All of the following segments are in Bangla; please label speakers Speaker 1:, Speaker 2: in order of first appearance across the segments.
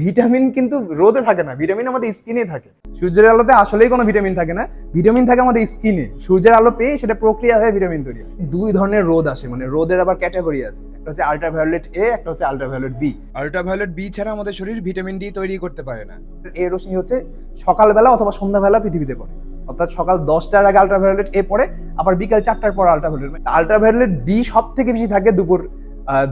Speaker 1: ভিটামিন কিন্তু রোদে থাকে না ভিটামিন আমাদের স্কিনে থাকে। সূর্যের আলোতে আসলেই কোনো ভিটামিন থাকে না ভিটামিন থাকে আমাদের স্কিনে। সূর্যের আলো পেয়ে সেটা প্রক্রিয়া হয়ে ভিটামিন তৈরি হয়। দুই ধরনের রোদ আসে মানে রোদের আবার ক্যাটাগরি আছে। একটা হচ্ছে আল্ট্রাভায়োলেট এ একটা হচ্ছে আল্ট্রাভায়োলেট বি
Speaker 2: আল্ট্রাভায়োলেট বি ছাড়া আমাদের শরীর ভিটামিন ডি তৈরি করতে পারে না।
Speaker 1: এ রশ্মি হচ্ছে সকালবেলা অথবা সন্ধ্যাবেলা পৃথিবীতে পড়ে। অর্থাৎ সকাল দশটার আগে আল্ট্রাভায়োলেট এ পড়ে আবার বিকাল চারটার পর আল্ট্রাভায়োলেট আল্ট্রাভায়োলেট বি সব থেকে বেশি থাকে দুপুর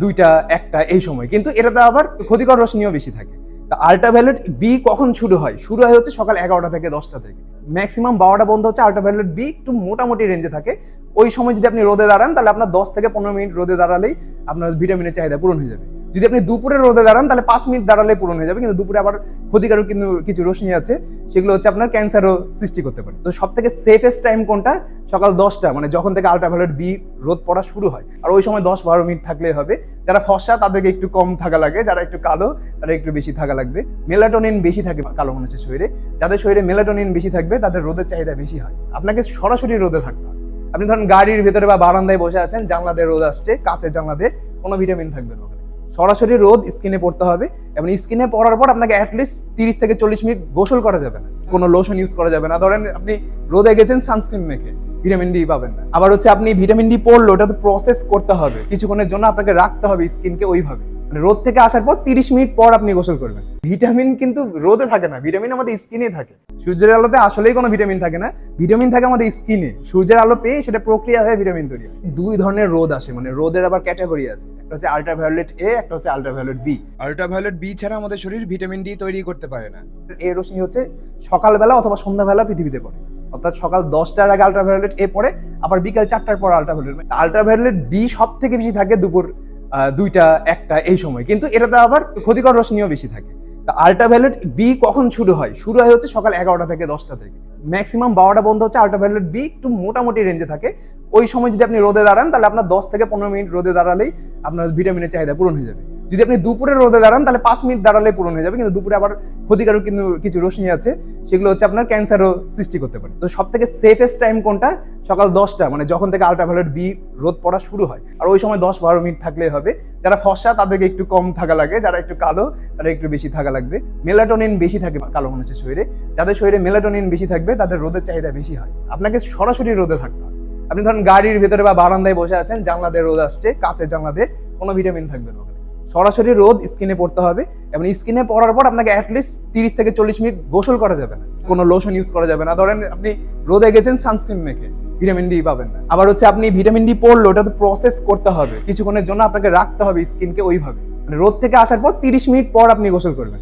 Speaker 1: দুইটা একটা এই সময়। কিন্তু এটাতে আবার ক্ষতিকর রশ্মিও বেশি থাকে। তা আল্ট্রাভায়োলেট বি কখন শুরু হয়? শুরু হয় হচ্ছে সকাল এগারোটা থেকে দশটা থেকে। ম্যাক্সিমাম বারোটা বন্ধ হচ্ছে আল্ট্রাভায়োলেট বি একটু মোটামুটি রেঞ্জে থাকে। ওই সময় যদি আপনি রোদে দাঁড়ান, তাহলে আপনার দশ থেকে পনেরো মিনিট রোদে দাঁড়ালেই আপনার ভিটামিনের চাহিদা পূরণ হয়ে যাবে। যদি আপনি দুপুরে রোদে দাঁড়ান, তাহলে পাঁচ মিনিট দাঁড়ালে পূরণ হয়ে যাবে, কিন্তু দুপুরে আবার ক্ষতিকারক কিন্তু কিছু রশ্মি আছে, সেগুলো হচ্ছে আপনার ক্যান্সারও সৃষ্টি করতে পারে। তো সব থেকে সেফেস্ট টাইম কোনটা? সকাল দশটা মানে যখন থেকে আল্ট্রাভায়োলেট বি রোদ পড়া শুরু হয়, আর ওই সময় দশ বারো মিনিট থাকলে হবে। যারা ফসা তাদেরকে একটু কম থাকা লাগে, যারা একটু কালো, তারা একটু বেশি থাকা লাগবে। মেলাটোনিন বেশি থাকে, কালো মানুষের শরীরে। যাদের শরীরে মেলাটোনিন বেশি থাকবে, তাদের রোদের চাহিদা বেশি হয়। আপনাকে সরাসরি রোদে থাকতে হবে। আপনি ধরেন গাড়ির ভেতরে বা বারান্দায় বসে আছেন জানলা দিয়ে রোদ আসছে, কাঁচের জানলা দিয়ে কোনো ভিটামিন থাকবে না সরাসরি রোদ স্কিনে পড়তে হবে এবং স্কিনে পড়ার পর আপনাকে অ্যাটলিস্ট তিরিশ থেকে চল্লিশ মিনিট গোসল করা যাবে না। কোনো লোশন ইউজ করা যাবে না। ধরেন আপনি রোদে গেছেন সানস্ক্রিন মেখে ভিটামিন ডি পাবেন না। আবার হচ্ছে আপনি ভিটামিন ডি পড়ল ওটা তো প্রসেস করতে হবে। কিছুক্ষণের জন্য আপনাকে রাখতে হবে স্কিনকে ওইভাবে। রোদ থেকে আসার পর তিরিশ মিনিট পর আপনি গোসল করবেন। ভিটামিন কিন্তু রোদে থাকে না ভিটামিন আমাদের স্কিনে থাকে। সূর্যের আলোতে আসলেই কোনো ভিটামিন থাকে না ভিটামিন থাকে আমাদের স্কিনে। সূর্যের আলো পেয়ে সেটা প্রক্রিয়া হয়ে ভিটামিন তৈরি হয়। দুই ধরনের রোদ আসে মানে রোদের আবার ক্যাটাগরি আছে। একটা হচ্ছে আল্ট্রাভায়োলেট এ একটা হচ্ছে আল্ট্রাভায়োলেট বি
Speaker 2: আল্ট্রাভায়োলেট বি ছাড়া আমাদের শরীর ভিটামিন ডি তৈরি করতে পারে না।
Speaker 1: এ রশ্মি হচ্ছে সকালবেলা অথবা সন্ধ্যাবেলা পৃথিবীতে পড়ে। অর্থাৎ সকাল দশটার আগে আল্ট্রাভায়োলেট এ পড়ে আবার বিকাল চারটার পর আল্ট্রাভায়োলেট আল্ট্রাভায়োলেট বি সব থেকে বেশি থাকে দুপুর দুইটা, একটা এই সময়। কিন্তু এটাতে আবার ক্ষতিকর রশ্মিও বেশি থাকে। তা আল্ট্রাভায়োলেট বি কখন শুরু হয়? শুরু হয় হচ্ছে সকাল এগারোটা থেকে দশটা থেকে। ম্যাক্সিমাম বারোটা বন্ধ হচ্ছে আল্ট্রাভায়োলেট বি একটু মোটামুটি রেঞ্জে থাকে। ওই সময় যদি আপনি রোদে দাঁড়ান, তাহলে আপনার দশ থেকে পনেরো মিনিট রোদে দাঁড়ালেই আপনার ভিটামিনের চাহিদা পূরণ হয়ে যাবে। যদি আপনি দুপুরে রোদে দাঁড়ান, তাহলে পাঁচ মিনিট দাঁড়ালে পূরণ হয়ে যাবে, কিন্তু দুপুরে আবার ক্ষতিকারক কিন্তু কিছু রশ্মি আছে, সেগুলো হচ্ছে আপনার ক্যান্সারও সৃষ্টি করতে পারে। তো সব থেকে সেফেস্ট টাইম কোনটা? সকাল দশটা মানে যখন থেকে আল্ট্রাভায়োলেট বি রোদ পড়া শুরু হয়, আর ওই সময় দশ বারো মিনিট থাকলে হবে। যারা ফসা, তাদেরকে একটু কম থাকা লাগে, যারা একটু কালো, তারা একটু বেশি থাকা লাগবে। মেলাটোনিন বেশি থাকে কালো মানুষের শরীরে। যাদের শরীরে মেলাটোনিন বেশি থাকবে, তাদের রোদের চাহিদা বেশি হয়। আপনাকে সরাসরি রোদে থাকতে হবে আপনি ধরেন গাড়ির ভেতরে বা বারান্দায় বসে আছেন, জানলা দিয়ে রোদ আসছে, কাঁচের জানলা দিয়ে কোনো ভিটামিন থাকবে না। সরাসরি রোদ স্কিনে পড়তে হবে এবং স্কিনে পড়ার পর আপনাকে অ্যাটলিস্ট তিরিশ থেকে চল্লিশ মিনিট গোসল করা যাবে না। কোনো লোশন ইউজ করা যাবে না। ধরেন আপনি রোদে গেছেন সানস্ক্রিন মেখে ভিটামিন ডি পাবেন না। আবার হচ্ছে আপনি ভিটামিন ডি পড়ল, ওটা তো প্রসেস করতে হবে। কিছুক্ষণের জন্য আপনাকে রাখতে হবে স্কিনকে ওইভাবে। মানে রোদ থেকে আসার পর তিরিশ মিনিট পর আপনি গোসল করবেন।